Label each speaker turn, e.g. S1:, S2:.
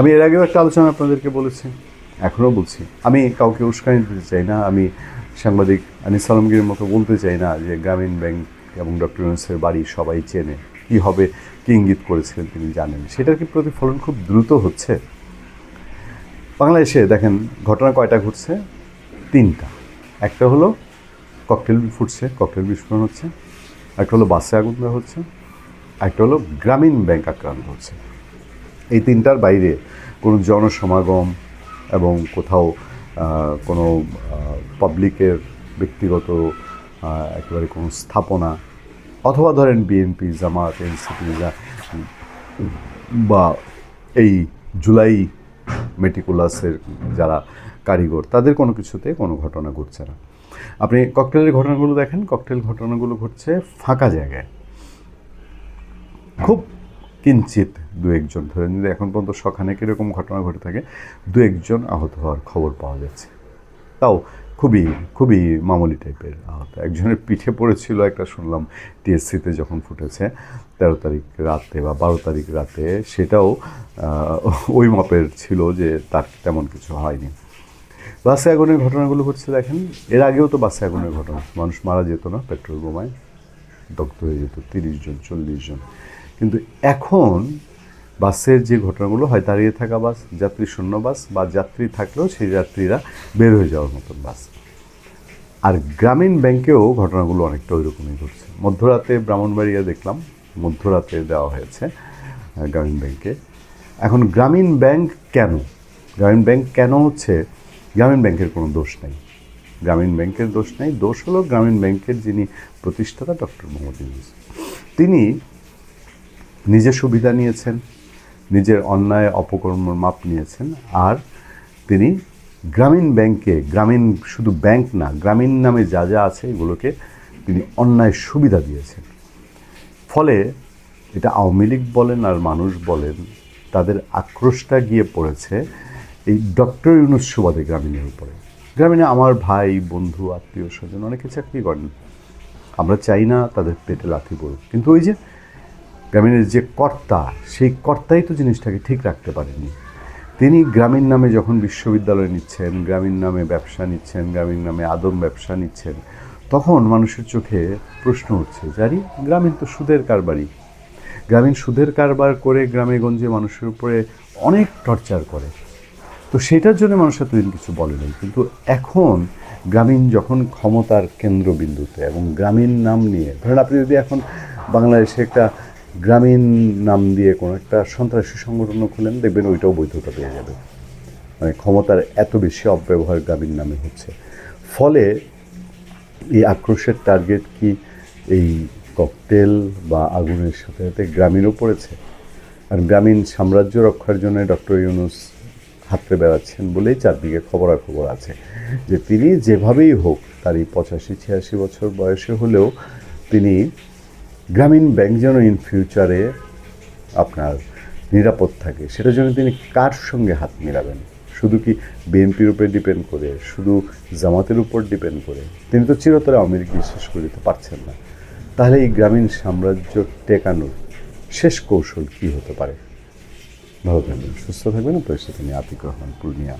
S1: আমি এর আগেও একটা আলোচনা আপনাদেরকে বলেছি, এখনও বলছি। আমি কাউকে উস্কানি দিতে চাই না, আমি সাংবাদিক আনিস আলমগীরের মতো বলতে চাই না যে গ্রামীণ ব্যাংক এবং ডক্টর ইউনুসের বাড়ি সবাই চেনে, কী হবে, কী ইঙ্গিত করেছিলেন তিনি জানেন। সেটার কি প্রতিফলন খুব দ্রুত হচ্ছে? বাংলাদেশে দেখেন, ঘটনা কয়টা ঘটছে? তিনটা। একটা হলো ককটেল ফুটছে, ককটেল বিস্ফোরণ হচ্ছে। একটা হলো বাসে আগুন দেওয়া হচ্ছে। একটা হলো গ্রামীণ ব্যাংক আক্রান্ত হচ্ছে। এই তিনটার বাইরে কোনো জনসমাগম এবং কোথাও কোনো পাবলিকের ব্যক্তিগত একেবারে কোনো স্থাপনা অথবা ধরেন বিএনপি জামাত এনসিপি বা এই জুলাই মেটিকুলাসের যারা কারিগর, তাদের কোনো কিছুতে কোনো ঘটনা ঘটছে না। আপনি ককটেলের ঘটনাগুলো দেখেন ককটেল ঘটনাগুলো ঘটছে ফাঁকা জায়গায়। খুব কিঞ্চিত দু একজন ধরে নিলে এখন পর্যন্ত সখানে কীরকম ঘটনা ঘটে থাকে, দু একজন আহত হওয়ার খবর পাওয়া যাচ্ছে তাও খুবই খুবই মামুলি টাইপের আহত। একজনের পিঠে পড়েছিল, একটা শুনলাম টিএসসিতে যখন ফুটেছে, তেরো তারিখ রাতে বা বারো তারিখ রাতে, সেটাও ওই মাপের ছিল যে তার তেমন কিছু হয়নি। বাসে আগুনের ঘটনাগুলো ঘটছে দেখেন। এর আগেও তো বাসে আগুনের ঘটনা। মানুষ মারা যেত না, পেট্রোল বোমায়। দগ্ধ হয়ে যেত তিরিশ জন, চল্লিশ জন। কিন্তু এখন বাসের যে ঘটনাগুলো হয়, দাঁড়িয়ে থাকা বাস, যাত্রী শূন্য বাস বা যাত্রী থাকলেও সেই যাত্রীরা বের হয়ে যাওয়ার মতন বাস। আর গ্রামীণ ব্যাংকেও ঘটনাগুলো অনেকটা ওই রকমই ঘটছে। মধ্যরাতে ব্রাহ্মণবাড়িয়া দেখলাম, মধ্যরাতে দেওয়া হয়েছে গ্রামীণ ব্যাংকে। এখন গ্রামীণ ব্যাংক কেন? গ্রামীণ ব্যাংক কেন হচ্ছে, গ্রামীণ ব্যাংকের কোনো দোষ নেই। গ্রামীণ ব্যাংকের দোষ নেই, দোষ হলো গ্রামীণ ব্যাংকের যিনি প্রতিষ্ঠাতা, ডক্টর মোহাম্মদ ইউনুস। তিনি নিজের সুবিধা নিয়েছেন, নিজের অন্যায় অপকর্মর মাপ নিয়েছেন, আর তিনি গ্রামীণ ব্যাংকে, গ্রামীণ শুধু ব্যাংক না, গ্রামীণ নামে যা যা আছে এগুলোকে তিনি অন্যায় সুবিধা দিয়েছেন। ফলে এটা আওয়ামী লীগ বলেন আর মানুষ বলেন, তাদের আক্রোশটা গিয়ে পড়েছে এই ডক্টর ইউনুস সুবাদে গ্রামীণের উপরে। গ্রামীণে আমার ভাই, বন্ধু, আত্মীয় স্বজন অনেকে চাকরি করেন। আমরা চাই না তাদের পেটে লাথি পড়ুক। কিন্তু ওই যে গ্রামীণের যে কর্তা, সেই কর্তাই তো জিনিসটাকে ঠিক রাখতে পারেননি তিনি গ্রামীণ নামে যখন বিশ্ববিদ্যালয় নিচ্ছেন, গ্রামীণ নামে ব্যবসা নিচ্ছেন, গ্রামীণ নামে আদম ব্যবসা নিচ্ছেন, তখন মানুষের চোখে প্রশ্ন উঠছে জারি গ্রামীণ তো সুদের কারবারই। গ্রামীণ সুদের কারবার করে গ্রামে গঞ্জে মানুষের উপরে অনেক টর্চার করে। তো সেটার জন্য মানুষ এতদিন কিছু বলে নাই। কিন্তু এখন গ্রামীণ যখন ক্ষমতার কেন্দ্রবিন্দুতে এবং গ্রামীণ নাম নিয়ে, ধরেন আপনি যদি এখন বাংলাদেশে একটা গ্রামীণ নাম দিয়ে কোনো একটা সন্ত্রাসী সংগঠন খুলেন, দেখবেন ওইটাও বৈধতা পেয়ে যাবে। মানে ক্ষমতার এত বেশি অপব্যবহার গ্রামীণ নামে হচ্ছে। ফলে এই আক্রোশের টার্গেট কি এই ককটেল বা আগুনের সাথে সাথে গ্রামীণও পড়েছে? আর গ্রামীণ সাম্রাজ্য রক্ষার জন্য ডক্টর ইউনুস হাতড়ে বেড়াচ্ছেন বলেই চারদিকে খবরাখবর আছে যে তিনি যেভাবেই হোক তার এই পঁচাশি ছিয়াশি বছর বয়সে হলেও তিনি গ্রামীণ ব্যাংক যেন ইন ফিউচারে আপনার নিরাপদ থাকে, সেটার জন্য তিনি কার সঙ্গে হাত মিলাবেন? শুধু কি বিএনপির উপরে ডিপেন্ড করে, শুধু জামাতের উপর ডিপেন্ড করে? তিনি তো চিরতরে আওয়ামী লীগ বিশ্বাস করে দিতে পারছেন না। তাহলে এই গ্রামীণ সাম্রাজ্য টেকানোর শেষ কৌশল কী হতে পারে? ভালো থাকবেন, সুস্থ থাকবেন। আপনার সাথে আমি আতিক রহমান, পূর্ণিয়া।